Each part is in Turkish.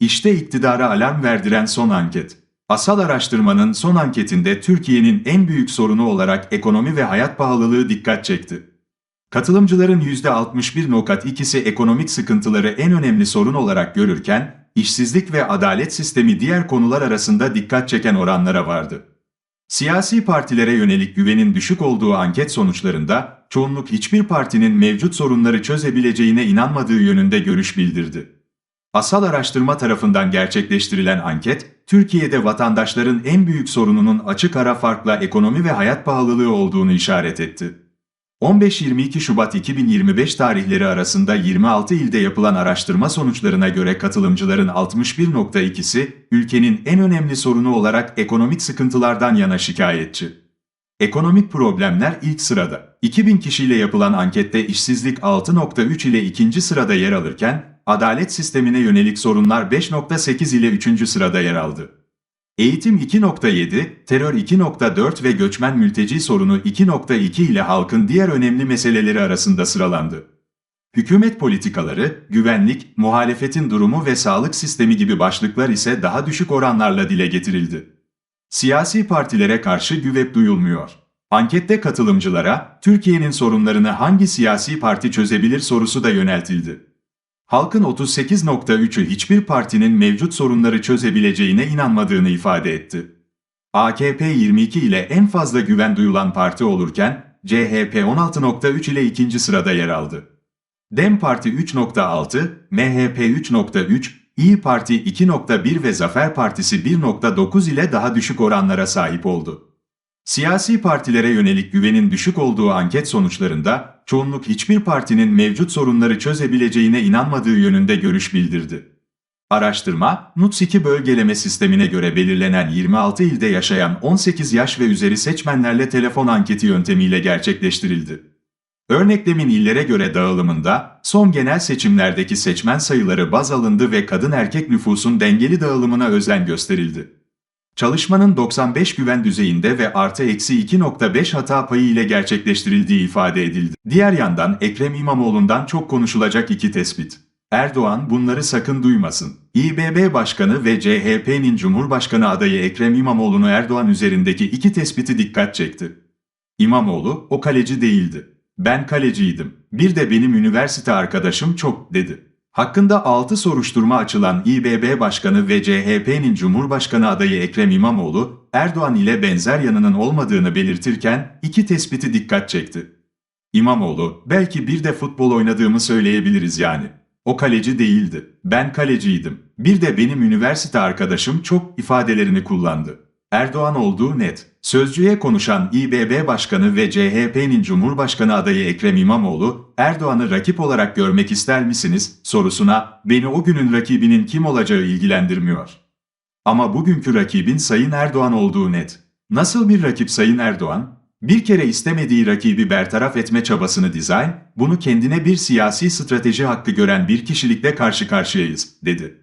İşte iktidara alarm verdiren son anket. Asal araştırmanın son anketinde Türkiye'nin en büyük sorunu olarak ekonomi ve hayat pahalılığı dikkat çekti. Katılımcıların %61.2'si ekonomik sıkıntıları en önemli sorun olarak görürken, işsizlik ve adalet sistemi diğer konular arasında dikkat çeken oranlara vardı. Siyasi partilere yönelik güvenin düşük olduğu anket sonuçlarında, çoğunluk hiçbir partinin mevcut sorunları çözebileceğine inanmadığı yönünde görüş bildirdi. Asal Araştırma tarafından gerçekleştirilen anket, Türkiye'de vatandaşların en büyük sorununun açık ara farkla ekonomi ve hayat pahalılığı olduğunu işaret etti. 15-22 Şubat 2025 tarihleri arasında 26 ilde yapılan araştırma sonuçlarına göre katılımcıların 61.2'si ülkenin en önemli sorunu olarak ekonomik sıkıntılardan yana şikayetçi. Ekonomik problemler ilk sırada. 2000 kişiyle yapılan ankette işsizlik 6.3 ile ikinci sırada yer alırken, adalet sistemine yönelik sorunlar 5.8 ile üçüncü sırada yer aldı. Eğitim 2.7, terör 2.4 ve göçmen mülteci sorunu 2.2 ile halkın diğer önemli meseleleri arasında sıralandı. Hükümet politikaları, güvenlik, muhalefetin durumu ve sağlık sistemi gibi başlıklar ise daha düşük oranlarla dile getirildi. Siyasi partilere karşı güvep duyulmuyor. Ankette katılımcılara, Türkiye'nin sorunlarını hangi siyasi parti çözebilir sorusu da yöneltildi. Halkın 38.3'ü hiçbir partinin mevcut sorunları çözebileceğine inanmadığını ifade etti. AKP 22 ile en fazla güven duyulan parti olurken, CHP 16.3 ile ikinci sırada yer aldı. DEM Parti 3.6, MHP 3.3, İyi Parti 2.1 ve Zafer Partisi 1.9 ile daha düşük oranlara sahip oldu. Siyasi partilere yönelik güvenin düşük olduğu anket sonuçlarında çoğunluk hiçbir partinin mevcut sorunları çözebileceğine inanmadığı yönünde görüş bildirdi. Araştırma, NUTS 2 bölgeleme sistemine göre belirlenen 26 ilde yaşayan 18 yaş ve üzeri seçmenlerle telefon anketi yöntemiyle gerçekleştirildi. Örneklemin illere göre dağılımında son genel seçimlerdeki seçmen sayıları baz alındı ve kadın erkek nüfusun dengeli dağılımına özen gösterildi. Çalışmanın 95 güven düzeyinde ve artı eksi 2.5 hata payı ile gerçekleştirildiği ifade edildi. Diğer yandan Ekrem İmamoğlu'ndan çok konuşulacak iki tespit. Erdoğan bunları sakın duymasın. İBB Başkanı ve CHP'nin Cumhurbaşkanı adayı Ekrem İmamoğlu'nu Erdoğan üzerindeki iki tespiti dikkat çekti. İmamoğlu, o kaleci değildi. Ben kaleciydim. Bir de benim üniversite arkadaşım çok, dedi. Hakkında 6 soruşturma açılan İBB Başkanı ve CHP'nin Cumhurbaşkanı adayı Ekrem İmamoğlu, Erdoğan ile benzer yanının olmadığını belirtirken iki tespiti dikkat çekti. İmamoğlu, belki bir de futbol oynadığımı söyleyebiliriz yani. O kaleci değildi. Ben kaleciydim. Bir de benim üniversite arkadaşım çok ifadelerini kullandı. Erdoğan olduğu net. Sözcüye konuşan İBB Başkanı ve CHP'nin Cumhurbaşkanı adayı Ekrem İmamoğlu, Erdoğan'ı rakip olarak görmek ister misiniz sorusuna beni o günün rakibinin kim olacağı ilgilendirmiyor. Ama bugünkü rakibin Sayın Erdoğan olduğu net. Nasıl bir rakip Sayın Erdoğan? Bir kere istemediği rakibi bertaraf etme çabasını dizayn, bunu kendine bir siyasi strateji hakkı gören bir kişilikle karşı karşıyayız, dedi.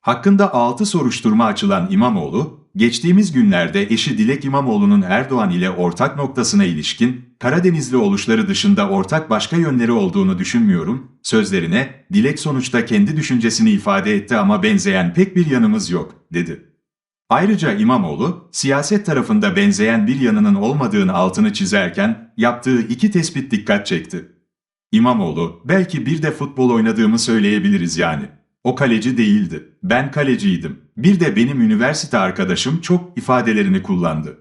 Hakkında 6 soruşturma açılan İmamoğlu, geçtiğimiz günlerde eşi Dilek İmamoğlu'nun Erdoğan ile ortak noktasına ilişkin, Karadenizli oluşları dışında ortak başka yönleri olduğunu düşünmüyorum, sözlerine, Dilek sonuçta kendi düşüncesini ifade etti ama benzeyen pek bir yanımız yok, dedi. Ayrıca İmamoğlu, siyaset tarafında benzeyen bir yanının olmadığını altını çizerken, yaptığı iki tespit dikkat çekti. İmamoğlu, belki bir de futbol oynadığımı söyleyebiliriz yani. O kaleci değildi. Ben kaleciydim. Bir de benim üniversite arkadaşım çok ifadelerini kullandı.